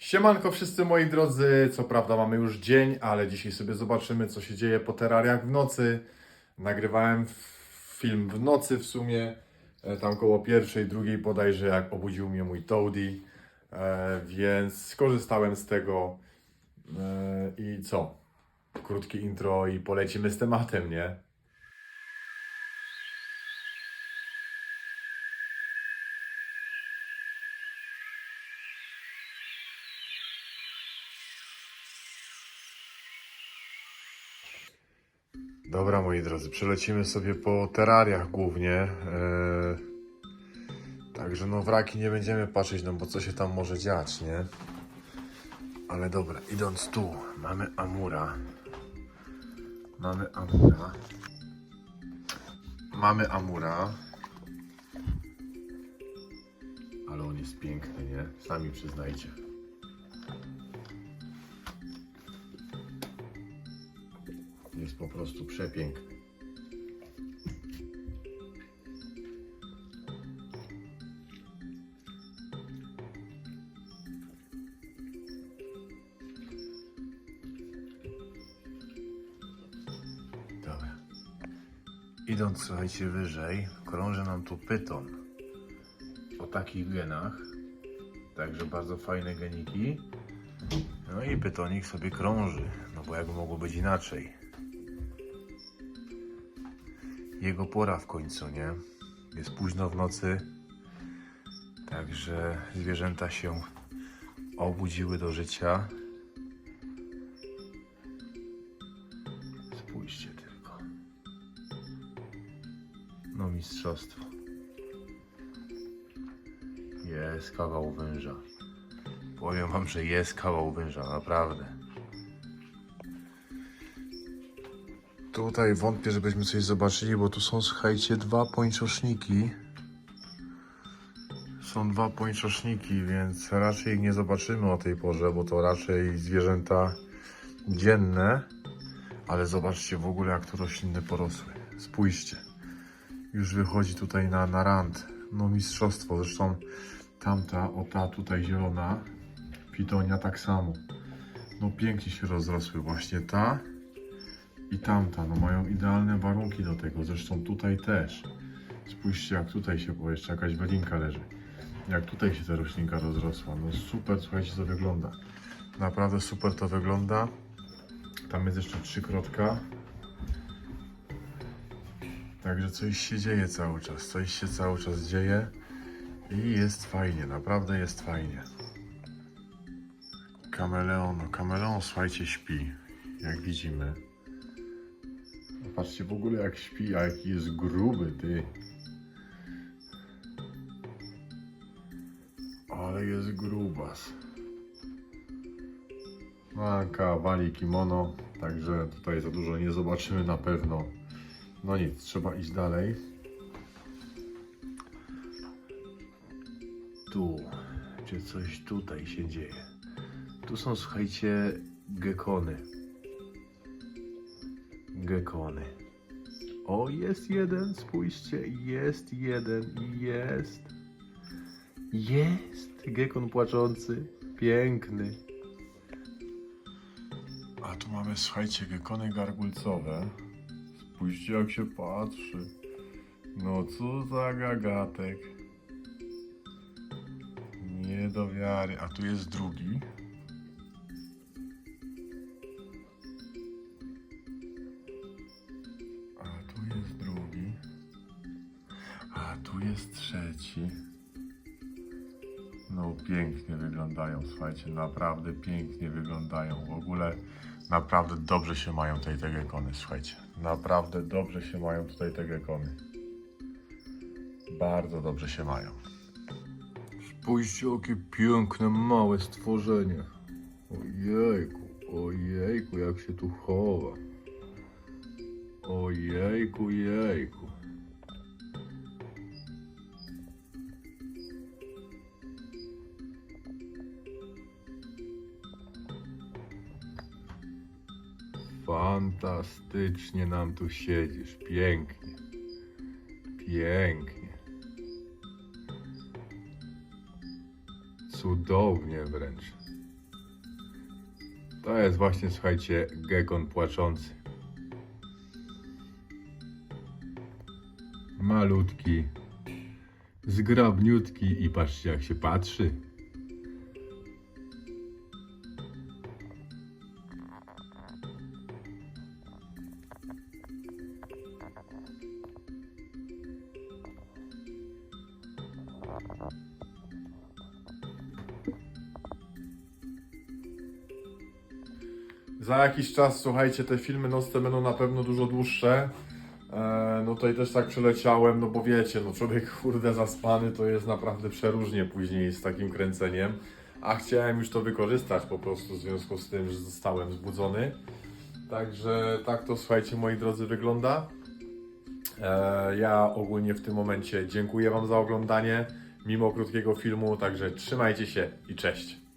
Siemanko wszyscy moi drodzy, co prawda mamy już dzień, ale dzisiaj sobie zobaczymy co się dzieje po terrariach w nocy. Nagrywałem film w nocy w sumie, e, tam koło pierwszej, drugiej bodajże jak obudził mnie mój Toady, e, więc skorzystałem z tego e, i co? Krótkie intro i polecimy z tematem, nie? Dobra, moi drodzy, przelecimy sobie po terrariach głównie. e, Także no wraki nie będziemy patrzeć, no bo co się tam może dziać, nie? Ale dobra, idąc tu, mamy Amura. Mamy Amura. Mamy Amura. Ale on jest piękny, nie? Sami przyznajcie. Po prostu przepiękny. Dobra. Idąc, słuchajcie, wyżej, krąży nam tu pyton o takich genach. Także bardzo fajne geniki. No i pytonik sobie krąży, no bo jak mogło być inaczej. Jego pora w końcu, nie? Jest późno w nocy, także zwierzęta się obudziły do życia. Spójrzcie tylko. No mistrzostwo. Jest kawał węża. Powiem wam, że jest kawał węża, naprawdę. Tutaj wątpię, żebyśmy coś zobaczyli, bo tu są, słuchajcie, dwa pończoszniki. Są dwa pończoszniki, więc raczej ich nie zobaczymy o tej porze, bo to raczej zwierzęta dzienne. Ale zobaczcie w ogóle, jak tu rośliny porosły. Spójrzcie. Już wychodzi tutaj na, na rand. No mistrzostwo. Zresztą tamta, o ta tutaj zielona, pitonia tak samo. No pięknie się rozrosły właśnie ta i tamta, no mają idealne warunki do tego, zresztą tutaj też. Spójrzcie jak tutaj się, bo jeszcze jakaś welinka leży. Jak tutaj się ta roślinka rozrosła, no super, słuchajcie, to wygląda. Naprawdę super to wygląda. Tam jest jeszcze trzykrotka. Także coś się dzieje cały czas, coś się cały czas dzieje i jest fajnie, naprawdę jest fajnie. Kameleon, no kameleon, słuchajcie, śpi, jak widzimy. Patrzcie w ogóle jak śpi, a jaki jest gruby, ty. Ale jest grubas. Manka, wali kimono, także tutaj za dużo nie zobaczymy na pewno. No nic, trzeba iść dalej. Tu, czy coś tutaj się dzieje. Tu są, słuchajcie, gekony. Gekony. O, jest jeden, spójrzcie, jest jeden, jest. Jest gekon płaczący, piękny. A tu mamy, słuchajcie, gekony gargulcowe. Spójrzcie, jak się patrzy. No co za gagatek. Nie do wiary. A tu jest drugi. A tu jest trzeci. No pięknie wyglądają, słuchajcie, naprawdę pięknie wyglądają. W ogóle naprawdę dobrze się mają tutaj te gekony, słuchajcie. Naprawdę dobrze się mają tutaj te gekony. Bardzo dobrze się mają. Spójrzcie, jakie piękne, małe stworzenie. Ojejku, ojejku, jak się tu chowa. Ojejku, jejku. Fantastycznie nam tu siedzisz. Pięknie. Pięknie. Cudownie wręcz. To jest właśnie, słuchajcie, gekon płaczący. Malutki, zgrabniutki i patrzcie jak się patrzy. Za jakiś czas, słuchajcie, te filmy nocne będą na pewno dużo dłuższe. E, no tutaj też tak przeleciałem, no bo wiecie, no człowiek kurde zaspany to jest naprawdę przeróżnie później z takim kręceniem. A chciałem już to wykorzystać po prostu w związku z tym, że zostałem zbudzony. Także tak to słuchajcie moi drodzy wygląda. E, ja ogólnie w tym momencie dziękuję Wam za oglądanie, mimo krótkiego filmu, także trzymajcie się i cześć.